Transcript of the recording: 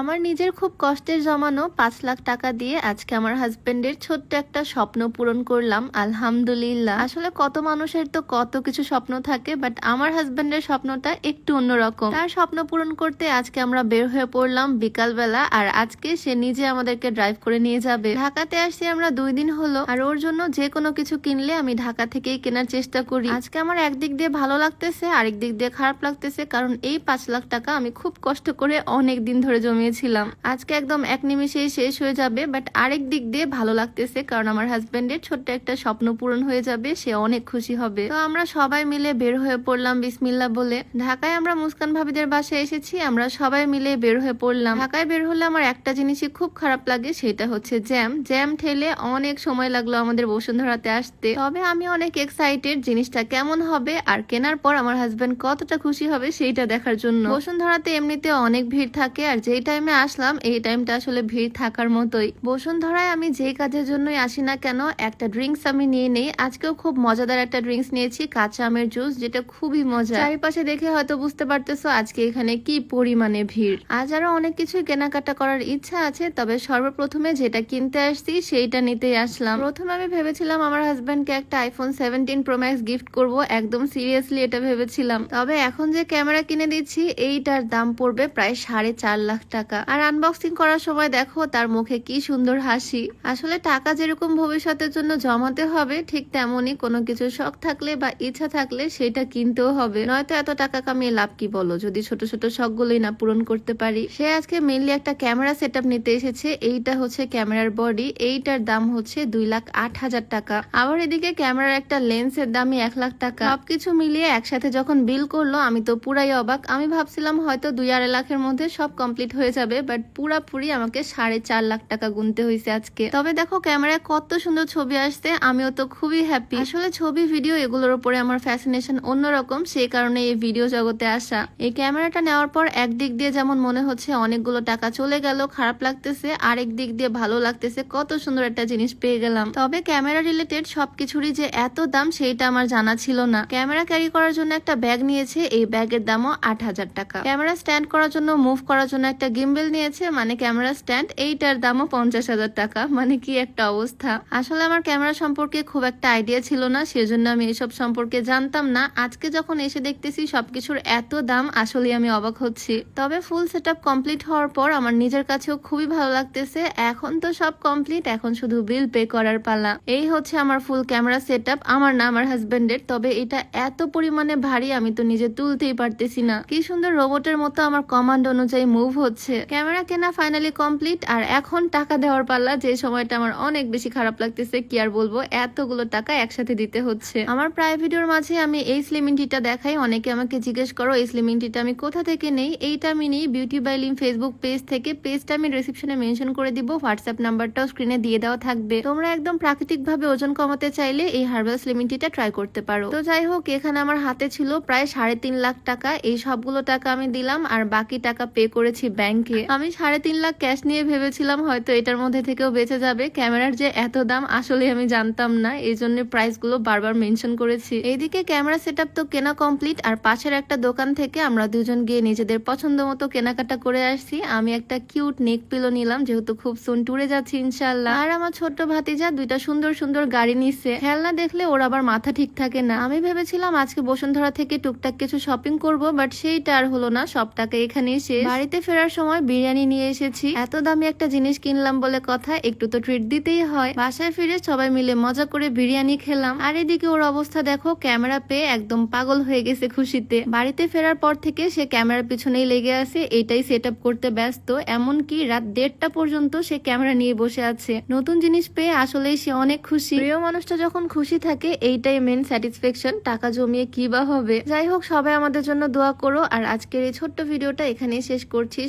আমার নিজের খুব কষ্টের জমানো পাঁচ লাখ টাকা দিয়ে আজকে আমার হাজবেন্ডের ছোট্ট একটা স্বপ্ন পূরণ করলাম, আলহামদুলিল্লাহ। আসলে কত মানুষের তো কত কিছু স্বপ্ন থাকে বাট আমার হাজবেন্ডের স্বপ্নটা একটু অন্যরকম। তার স্বপ্ন পূরণ করতে আজকে আমরা বের হয়ে পড়লাম বিকালবেলা, আর আজকে সে নিজে আমাদেরকে ড্রাইভ করে নিয়ে যাবে। ঢাকাতে আসছি আমরা দুই দিন হলো, আর ওর জন্য যে কোনো কিছু কিনলে আমি ঢাকা থেকেই কেনার চেষ্টা করি। আজকে আমার একদিক দিয়ে ভালো লাগতেছে আরেক দিক দিয়ে খারাপ লাগতেছে, কারণ এই পাঁচ লাখ টাকা আমি খুব কষ্ট করে অনেক দিন ধরে জমিয়েছিলাম আজকে একদম এক নিমিষেই শেষ হয়ে যাবে বাট আরেক দিক দিয়ে ভালো লাগতেছে, কারণ আমার হাজবেন্ডের ছোট্ট একটা স্বপ্ন পূরণ হয়ে যাবে, সে অনেক খুশি হবে। তো আমরা সবাই মিলে বের হয়ে পড়লাম বিসমিল্লা বলে। ঢাকায় আমরা মুস্কান ভাবিদের বাসায় এসেছি, আমরা সবাই মিলে বের হয়ে পড়লাম। ঢাকায় বের হলে আমার একটা জিনিসই খুব খারাপ লাগে, সেটা হচ্ছে জ্যাম। জ্যাম ঠেলে অনেক সময় লাগল আমাদের বসুন্ধরাতে আসতে। তবে আমি অনেক এক্সাইটেড জিনিসটা কেমন হবে আর কেনার পর আমার হাজবেন্ড কতটা খুশি হবে, সেইটা দেখার জন্য। বসুন্ধরাতে এমনিতে অনেক ভিড় থাকে, আর যেই টাইমে আসলাম, এই টাইমটা আসলে ভিড় থাকার মতোই। বসুন্ধরায় আমি যেই কাজের জন্যই আসি না কেন, একটা ড্রিঙ্কস আমি নিয়ে নেই। আজকেও খুব মজাদার একটা ড্রিঙ্কস নিয়েছি, কাঁচা আমের জুস যেটা খুবই মজা চারিপাশে দেখে হয়তো বুঝতে পারতেছো আজকে এখানে কি পরিমাণে ভিড়। আজ আরও অনেক কিছুই কেনাকাটা করার ইচ্ছা আছে, তবে সর্বপ্রথমে যেটা কিনতে আসছি, সেইটা নিতেই আসলাম। প্রথমে আমি ভেবেছিলাম আমার হাজবেন্ডকে একটা iPhone seventeen pro max gift করব, একদম সিরিয়াসলি এটা ভেবেছিলাম। তবে এখন যে ক্যামেরা কিনে দিচ্ছি, এইটার দাম পড়বে প্রায় সাড়ে চার লাখ টাকা। আর আনবক্সিং করার সময় দেখো তার মুখে কি সুন্দর হাসি। আসলে টাকা যেরকম ভবিষ্যতের জন্য জমাতে হবে, ঠিক তেমনই কোনো কিছু শখ থাকলে বা ইচ্ছা থাকলে সেটা কিনতেও হবে। নয়তো এত টাকা কামিয়ে লাভ কি বলো? যদি ছোট ছোট শখগুলোই না পূরণ করতে পারি। সে আজকে মেনলি একটা ক্যামেরা সেট নিতে এসেছে। এইটা হচ্ছে ক্যামেরার বডি এইটার দাম হচ্ছে দুই লাখ আট হাজার টাকা। আবার এদিকে ক্যামেরার একটা লেন্সের দামই এক লাখ টাকা। সবকিছু মিলিয়ে একসাথে যখন বিল করল, আমি তো পুরাই অবাক। আমি ভাবছিলাম হয়তো দুই আড়াই লাখের মধ্যে সব কমপ্লিট হয়ে যাবে বাট পুরাপুরি আমাকে সাড়ে চার লাখ টাকা গুনতে হয়েছে আজকে। তবে দেখো, ক্যামেরায় কত সুন্দর ছবি আসছে, আমিও তো খুবই হ্যাপি আসলে ছবি ভিডিও এগুলোর উপরে আমার ফ্যাসিনেশন অন্যরকম, সেই কারণে এই ভিডিও জগতে আসা। এই ক্যামেরাটা নেওয়ার পর একদিক দিয়ে যেমন মনে হচ্ছে অনেকগুলো টাকা চলে গেল, খারাপ লাগতেছে, আরেক দিক দিয়ে ভালো লাগতেছে, কত সুন্দর একটা জিনিস পেয়ে গেলাম। তবে ক্যামেরা রিলেটেড সবকিছুরই যে এত দাম, সেইটা আমার জানা ছিল না। ক্যামেরা ক্যারি করার জন্য একটা ব্যাগ নিয়েছে, এই ব্যাগের দামও আট হাজার টাকা। ক্যামেরা স্ট্যান্ড করার জন্য মুভ করার জন্য একটা গিম্বেল নিয়েছে মানে ক্যামেরা স্ট্যান্ড, এইটার দামও পঞ্চাশ হাজার টাকা। মানে কি একটা অবস্থা। আসলে আমার ক্যামেরা সম্পর্কে খুব একটা আইডিয়া ছিল না, সেজন্য আমি এসব সম্পর্কে জানতাম না। আজকে যখন এসে দেখতেছি সবকিছুর এত দাম আসলে আমি অবাক হচ্ছি। তবে ফুল সেট কমপ্লিট হওয়ার পর আমার নিজের কাছেও খুবই ভালো লাগতেছে। এখন তো সব কমপ্লিট এখন শুধু বিল পে করার পালা। এই হচ্ছে আমার ফুল ক্যামেরা সেট আমার না আমার হাজবেন্ডের তবে এটা এত পরিমাণে ভারী, আমি তো নিজে তুলতেই পারতেছি না। কি সুন্দর রোবটের মতো আমার কমান্ড অনুযায়ী মুভ হচ্ছে। ক্যামেরা কেনা ফাইনালি কমপ্লিট আর এখন টাকা দেওয়ার পাল্লা, যে সময়টা আমার অনেক বেশি খারাপ লাগতেছে, কি আর বলব, এতগুলো টাকা একসাথে দিতে হচ্ছে। আমার প্রায় ভিডিওর মাঝে আমি এই স্লিমিং টিটা দেখাই, অনেকে আমাকে জিজ্ঞেস করো, এই স্লিমিং টিটা আমি কোথা থেকে নেই? এইটা আমি নিই beauty by Lim Facebook page থেকে। পেজটা আমি রিসিপশনে মেনশন করে দিব হোয়াটসঅ্যাপ নাম্বারটাও স্ক্রিনে দিয়ে দেওয়া থাকবে। তোমরা একদম প্রাকৃতিক ভাবে ওজন কমাতে চাইলে এই হার্বাল স্লিমিং টিটা ট্রাই করতে পারো। তো যাই হোক, এখানে আমার হাতে ছিল প্রায় সাড়ে তিন লাখ টাকা। এই সবগুলো টাকা আমি দিলাম, আর বাকি টাকা পে করেছি ব্যাংকে আমি সাড়ে তিন লাখ ক্যাশ নিয়ে ভেবেছিলাম হয়তো এটার মধ্যে থেকেও বেঁচে যাবে। ক্যামেরার যে এত দাম আসলে আমি জানতাম না। এই জন্য প্রাইসগুলো বারবার মেনশন করেছি। এইদিকে ক্যামেরা সেট তো কেনা কমপ্লিট আর পাশের একটা দোকান থেকে আমরা দুজন গিয়ে নিজেদের পছন্দ মতো কেনাকাটা করে আসছি। আমি একটা কিউট নেক পিলো নিলাম, যেহেতু খুব সুন টুরে যাচ্ছি ইনশাল্লাহ আর আমার ছোট্ট ভাতিজা দুইটা সুন্দর সুন্দর গাড়ি নিচ্ছে খেলনা দেখলে ওর আবার মাথা ঠিক থাকে না। আমি ভেবেছিলাম আজকে বসুন্ধরা থেকে টুকটাক কিছু শপিং করব বাট সেইটা আর হলো না। সব টাকা এখানেই শেষ। বাড়িতে ফেরার সময় বিরিয়ানি নিয়ে এসেছি। এত দামি একটা জিনিস কিনলাম বলে কথা, একটু তো ট্রিট দিতেই হয়। বাসায় ফিরে সবাই মিলে মজা করে বিরিয়ানি খেলাম। আর এদিকে ওর অবস্থা দেখো, ক্যামেরা পেয়ে একদম পাগল হয়ে গেছে খুশিতে। বাড়িতে ফেরার পর থেকে সে ক্যামেরার পিছনেই লেগে আছে, এটাই সেট করতে ব্যস্ত। এমনকি রাত দেড়টা পর্যন্ত সে ক্যামেরা নিয়ে বসে আছে। নতুন জিনিস পেয়ে আসলেই সে অনেক খুশি। প্রিয় মানুষটা যখন খুশি থাকে, এইটাই মেন স্যাটিসফ্যাকশন টাকা জমিয়ে কি বা হবে। যাই হোক, সবাই আমাদের জন্য দোয়া করো। আর আজকের এই ছোট্ট ভিডিওটা এখানেই শেষ করছি।